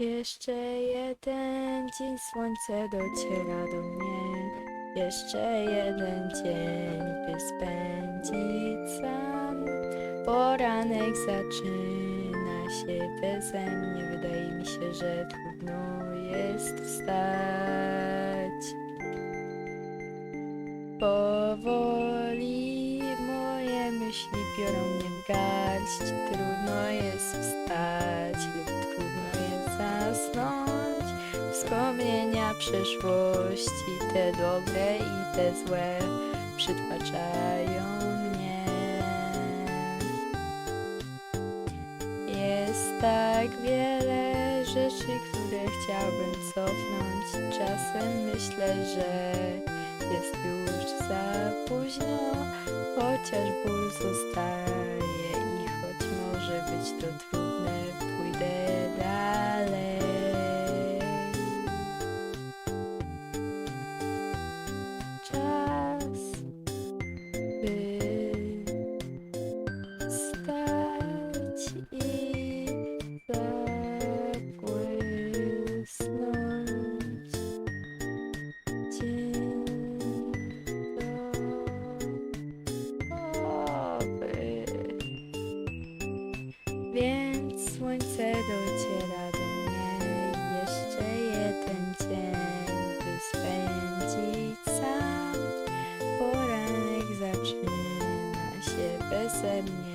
Jeszcze jeden dzień słońce dociera do mnie. Jeszcze jeden dzień, by spędzić sam. Poranek zaczyna się beze mnie. Wydaje mi się, że trudno jest wstać. Powoli moje myśli biorą mnie w garść. Wspomnienia przeszłości, te dobre i te złe, przytłaczają mnie. Jest tak wiele rzeczy, które chciałbym cofnąć. Czasem myślę, że jest już za późno, chociaż ból zostaje Więc słońce dociera do mnie. Jeszcze jeden dzień, by spędzić sam. Poranek zaczyna się beze mnie.